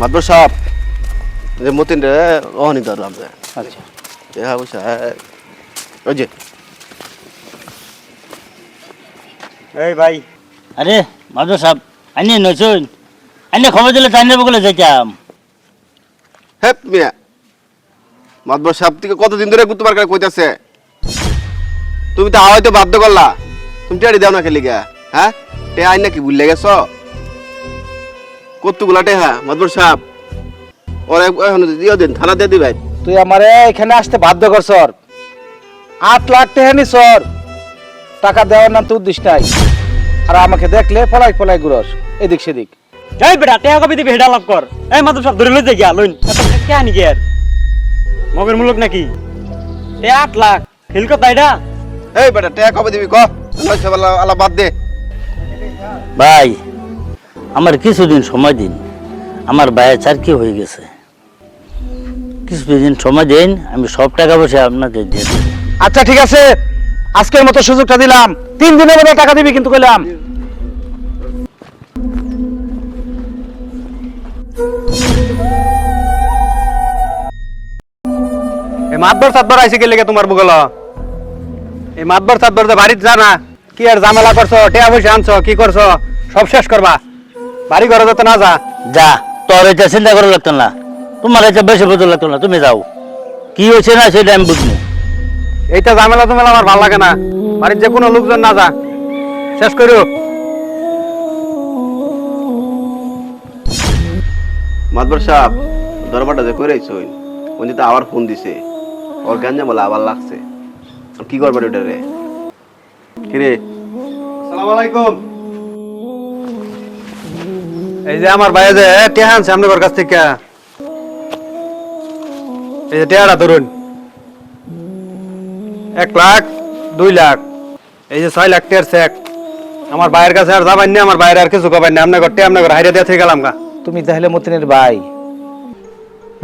মাদবর সাহেব যে মতিন রে অহনি ধরলাম যে আচ্ছা। দেখা পয়সা ওই যে। এই ভাই। আরে মাধব সাহেব আইনে নইছুন। আইনে খবর দিলে তাই নেব বলে যাইতাম। হে মিয়া। মাদবর সাহেব থেকে কতদিন ধরে তোমার কাছে কইতাছে? তুমি তো হয়তো বাধ্য করলা। তুমি টেয়ারি দাও না খেলি গা হ্যাঁ? টে আইন নাকি ভুললে গেছ কতগুলা টে হ্যাঁ মাদবর সাহেব ওর এখন দিও দিন থানা দিয়ে দিবে তুই আমারে এখানে আসতে বাধ্য কর সর আট লাখ টাকা নি সর টাকা দেওয়ার নাম তো উদ্দেশ্য নাই। আর আমাকে দেখলে পলাই পলাই ঘুরস এদিক সেদিক। যাই বেটা টেয়া কবি দিবি হেডা লাভ কর। এই মাত্র সব ধরে লই গিয়া লইন। কে আনি গিয়ার? মগের মূলক নাকি? এ আট লাখ। হিলকো তাইডা। এই বেটা টে কবে দিবি ক? নয়শো বেলা আলা বাদ দে। ভাই আমার কিছুদিন সময় দিন। আমার ভাইয়ের চারকি হয়ে গেছে। কিছুদিন সময় দিন, আমি সব টাকা পয়সা আপনাকে দিয়ে দেব। আচ্ছা ঠিক আছে। আজকের মতো সুযোগটা দিলাম। তিন দিনের মধ্যে টাকা দিবি কিন্তু কইলাম। এই মাতবার আইছে গেলে তোমার বুগল? এই মাতবার সাতবার বাড়িতে যা না, কি আর ঝামেলা করছ, টেয়া পয়সা আনছো, কি করছ, সব শেষ করবা। বাড়ি ঘরে যত না যা যা। তোর এটা চিন্তা করা লাগতো না। তোমার এটা বেশি বুঝতে লাগতো না তুমি যাও। কি হয়েছে না সেটা আমি বুঝব এইটা ঝামেলা তুমেলা আমার ভালো লাগে না। বাড়ির যে কোনো লোকজন না যা। শেষ করো মাদবর সাহেব দরবারটা যে করে আইছো উনি তো আবার ফোন দিছে। ওর গাঞ্জা বলে আবার লাগছে। কি করবেন ওটা রে? কিরে আসসালামু আলাইকুম। এই যে আমার ভাই যে টেহা আনছে আপনার কাছ থেকে। এই যে টেহাটা ধরুন। এক লাখ, দুই লাখ। এই যে ছয় লাখ টের চেক আমার ভাইয়ের কাছে আর যাবেন না, আমার বাইরে আর কিছু কবেন না। আপনার ঘরটে আপনার ঘর হাইরে দিয়ে থেকে গেলাম গা। তুমি তাহলে মতিনের ভাই।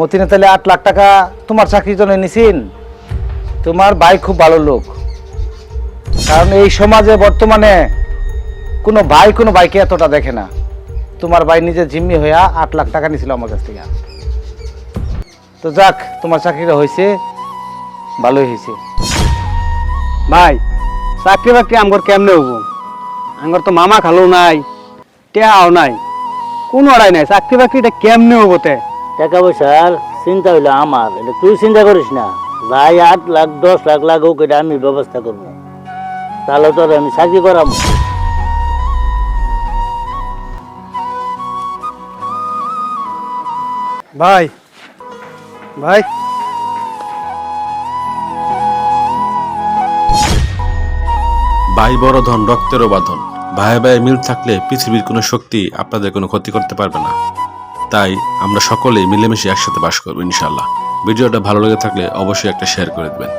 মতিনে তাহলে আট লাখ টাকা তোমার চাকরির জন্য নিছিন। তোমার ভাই খুব ভালো লোক। কারণ এই সমাজে বর্তমানে কোনো ভাই কোনো ভাইকে এতটা দেখে না। তোমার ভাই নিজে জিম্মি হইয়া আট লাখ টাকা নিছিল আমার কাছ থেকে। তো যাক, তোমার চাকরিটা হয়েছে ভালোই হয়েছে ভাই, চাকরি বাকরি আমগর কেমনে হব আমগর তো মামা খালো নাই, টেহাও নাই, কোনো আড়াই নাই। চাকরি বাকরিটা কেমনে হব তে? টাকা পয়সার চিন্তা হইল আমার, এটা তুই চিন্তা করিস না। যাই আট লাখ, দশ লাখ লাগুক, এটা আমি ব্যবস্থা করব। তাহলে তোর আমি চাকরি করাবো। ভাই। ভাই। ভাই বড় ধন, রক্তেরও বাঁধন ভাই ভাই মিল থাকলে পৃথিবীর কোনো শক্তি আপনাদের কোনো ক্ষতি করতে পারবে না। তাই আমরা সকলেই মিলেমিশে একসাথে বাস করব ইনশাল্লাহ ভিডিওটা ভালো লেগে থাকলে অবশ্যই একটা শেয়ার করে দেবেন।